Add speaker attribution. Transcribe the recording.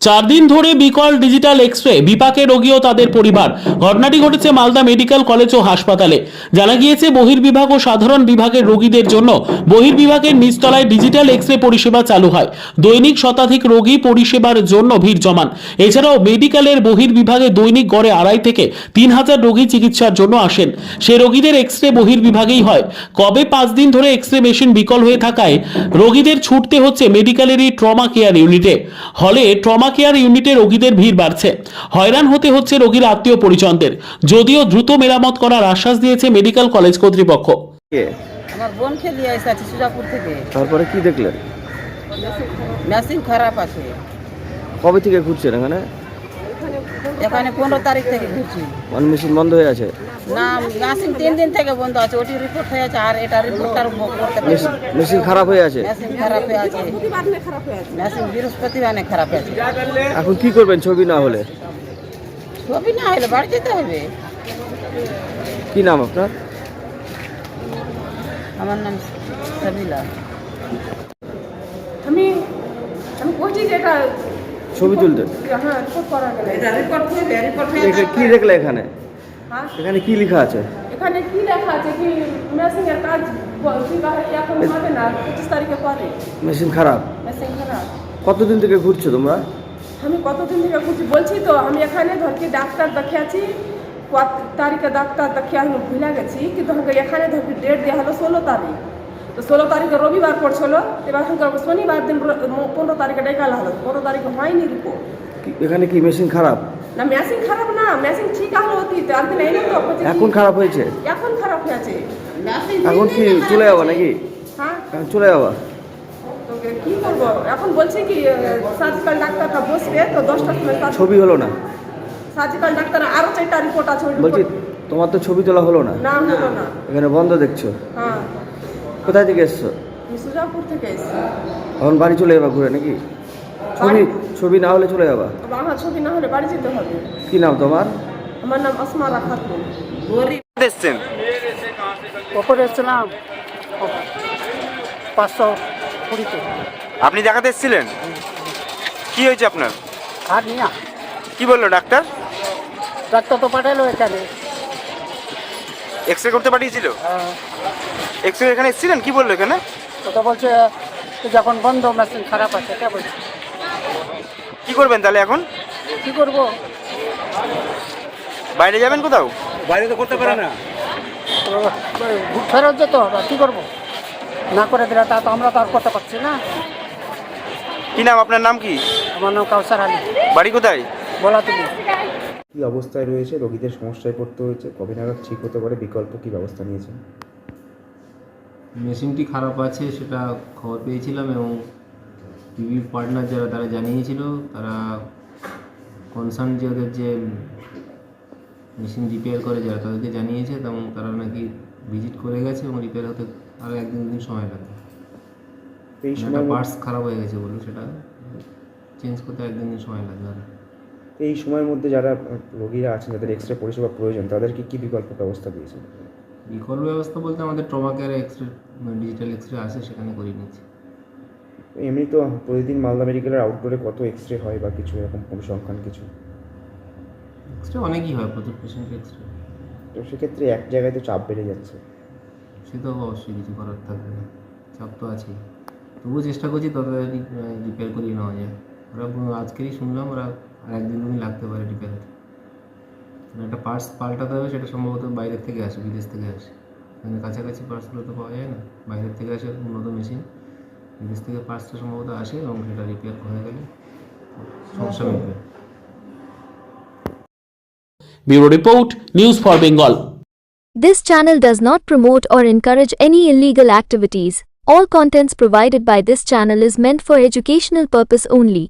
Speaker 1: চার দিন ধরে বিকল ডিজিটাল এক্স রে বিপাকে রোগী ও তাদের পরিবার। ঘটনাটি ঘটেছে মালদা মেডিকেল কলেজ ও হাসপাতালে। জানা গিয়েছে, বহির্বিভাগ ও সাধারণ বিভাগের রোগীদের জন্য বহির্বিভাগের নিচতলায় ডিজিটাল এক্স রে পরিষেবা চালু হয়। দৈনিক শতাধিক রোগী পরিষেবার জন্য ভিড় জমান। এছাড়াও মেডিকেলের বহির্বিভাগে দৈনিক গড়ে আড়াই থেকে তিন হাজার রোগী চিকিৎসার জন্য আসেন। সে রোগীদের এক্স রে বহির্বিভাগেই হয়। কবে পাঁচ দিন ধরে এক্স রে মেশিন বিকল হয়ে থাকায় রোগীদের ছুটতে হচ্ছে মেডিকেলেরই ট্রমা কেয়ার ইউনিটে। হলে ট্রমা কেয়ার ইউনিটে রোগীদের ভিড় বাড়ছে। হয়রান হতে হচ্ছে রোগীর আত্মীয় পরিজনদের। যদিও দ্রুত মেরামত করার আশ্বাস দিয়েছে মেডিকেল কলেজ কর্তৃপক্ষ।
Speaker 2: কে?
Speaker 3: আমার বোন খেলি সুজাপুর থেকে।
Speaker 2: তারপরে কি দেখলেন?
Speaker 3: মেশিন খারাপ আছে।
Speaker 2: কবে থেকে ঘুরছেন এখানে?
Speaker 3: এখানে পনেরো তারিখ থেকে। ঘুরছি
Speaker 2: মানে মেশিন বন্ধ হয়ে আছে?
Speaker 3: না মেশিন তিন দিন থেকে বন্ধ আছে ওটি রিপোর্ট হয়ে আছে আর এটা রিপোর্টটার করতে
Speaker 2: মেশিন- মেশিন খারাপ হয়ে আছে?
Speaker 3: মেশিন খারাপ হয়ে আছে। মেশিন বৃহস্পতিবারে খারাপ হয়েছে
Speaker 2: এখন কি করবেন ছবি না হলে?
Speaker 3: ছবি না হলে বাড়ি যেতে হবে।
Speaker 2: কি নাম আপনার?
Speaker 3: আমার নাম সাবিলা।
Speaker 4: আমি আমি যে এটা
Speaker 2: ছবি তুলতে?
Speaker 4: হ্যাঁ
Speaker 2: কি দেখলে এখানে?
Speaker 4: হ্যাঁ?
Speaker 2: এখানে কি লেখা আছে?
Speaker 4: এখানে কি লেখা আছে কি কাজ বা- এখন হবে না পঁচিশ তারিখে পরে।
Speaker 2: মেশিন খারাপ।
Speaker 4: মেশিন খারাপ।
Speaker 2: কতদিন থেকে ঘুরছো তোমরা?
Speaker 4: আমি কতদিন থেকে বলছি বলছি তো আমি এখানে ধর কি ডাক্তার দেখিয়েছি কত তারিখে ডাক্তার দেখিয়ে আমি ভুলে গেছি কিন্তু এখানে ধর কি ডেট দেওয়া হলো ষোলো তারিখ। তো ষোলো তারিখে রবিবার পড়ছিল এবার আমাকে শনিবার দিন পনেরো তারিখে ডেকালা হলো। পনেরো তারিখে হয়নি রিপোর্ট
Speaker 2: এখানে কি মেশিন খারাপ?
Speaker 4: না মেশিন খারাপ না মেশিন ঠিক হলো অতীত। একদিন এলো তো
Speaker 2: এখন খারাপ হয়েছে?
Speaker 4: এখন খারাপ হয়েছে।
Speaker 3: মেশিন
Speaker 2: এখন কি চলে যাব নাকি?
Speaker 4: হ্যাঁ।
Speaker 2: চলে যাবা
Speaker 4: তো কি করব এখন বলছে কি সার্জিক্যাল ডাক্তারটা বসবে তো দশটার সময়
Speaker 2: ছবি হলো না?
Speaker 4: সার্জিক্যাল ডাক্তার আরও চারটা রিপোর্ট আছে
Speaker 2: বলছি তোমার তো ছবি তোলা হলো না?
Speaker 4: না হলো না।
Speaker 2: এখানে বন্ধ দেখছ?
Speaker 4: হ্যাঁ।
Speaker 2: কোথায় থেকে এসছো?
Speaker 4: সুজাপুর থেকে এসেছি।
Speaker 2: এখন বাড়ি চলে যাবা ঘুরে নাকি? ছবি ছবি না হলে চলে যাবা?
Speaker 4: আমার ছবি না হলে বাড়ি যেতে হবে।
Speaker 2: কি নাম তোমার?
Speaker 4: আমার নাম আসমারা খাতুন
Speaker 2: এসছেন।
Speaker 5: ওপরে এসেছিলাম? পাঁচশো কুড়িতে।
Speaker 6: আপনি দেখাতে এসেছিলেন? কি হয়েছে আপনার?
Speaker 5: আর নিয়া
Speaker 6: কি বলল ডাক্তার?
Speaker 5: ডাক্তার তো পাঠালো এখানে।
Speaker 6: এক্স রে করতে পাঠিয়েছিল? এক্স রে এখানে এসেছিলেন? কি বলল এখানে?
Speaker 5: তো বলছে যখন বন্ধ মেশিন খারাপ আছে কে বলছে।
Speaker 6: কি করবেন তাহলে এখন?
Speaker 5: কী করব?
Speaker 6: বাইরে যাবেন কোথাও?
Speaker 5: বাইরে তো, করতে পারে ঘুর ফেরত যেতে হবে কী করব? না করে দিলে তা তো আমরা তো আর করতে পারছি না।
Speaker 6: কি নাম আপনার নাম কি?
Speaker 5: আমার নাম কাউসার আলী।
Speaker 6: বাড়ি কোথায়?
Speaker 5: বলা তুমি
Speaker 7: কী অবস্থায় রয়েছে? রোগীদের সমস্যায় পড়তে হয়েছে। কবে নাগাদ ঠিক হতে পারে? বিকল্প কি ব্যবস্থা নিয়েছেন?
Speaker 8: মেশিনটি খারাপ আছে সেটা খবর পেয়েছিলাম এবং টিভি পার্টনার যারা তারা জানিয়েছিল তারা কনসার্ন যে ওদের যে মেশিন রিপেয়ার করে যারা তাদেরকে জানিয়েছে এবং তারা নাকি ভিজিট করে গেছে এবং রিপেয়ার হতে আরও একদিন দিন সময় লাগবে।
Speaker 7: এই
Speaker 8: একটা
Speaker 7: সময়
Speaker 8: পার্টস খারাপ হয়ে গেছে বলুন সেটা। চেঞ্জ করতে একদিন দিন সময় লাগবে আর।
Speaker 7: এই সময়ের মধ্যে যারা রোগীরা আছেন যাদের এক্স রে পরিষেবা প্রয়োজন তাদেরকে কী বিকল্প ব্যবস্থা দিয়েছেন?
Speaker 8: বিকল্প ব্যবস্থা বলতে আমাদের ট্রমা কেয়ারে x ray digital X ray আছে সেখানে করিয়ে নিচ্ছি।
Speaker 7: এমনি তো প্রতিদিন মালদা মেডিকেলের আউটডোরে কত এক্স রে হয় বা কিছু এরকম পরিসংখ্যান কিছু?
Speaker 8: এক্স রে অনেকই হয় প্রচুর পেশেন্টের এক্স রে
Speaker 7: তো সেক্ষেত্রে এক জায়গায় তো চাপ বেড়ে যাচ্ছে।
Speaker 8: সে তো অবশ্যই কিছু করার থাকবে না। চাপ তো আছেই। তবুও চেষ্টা করছি তাড়াতাড়ি রিপেয়ার করিয়ে নেওয়া যায়। ওরা বললো, আজকেরই শুনলাম ওরা আর একদিন দুদিন লাগতে পারে রিপেয়ার হতে মানে একটা পার্টস পাল্টাতে হবে সেটা সম্ভবত বাইরের থেকে আসে বিদেশ থেকে আসে মানে কাছাকাছি পার্টসগুলো তো পাওয়া যায় না বাইরের থেকে আসে উন্নত মেশিন বিদেশ থেকে পার্টসটা সম্ভবত আসে এবং সেটা রিপেয়ার হয়ে গেলে সমস্যা মিটবে
Speaker 1: bureau report news for Bengal
Speaker 9: This channel does not promote or encourage any illegal activities. All contents provided by this channel is meant for educational purpose only.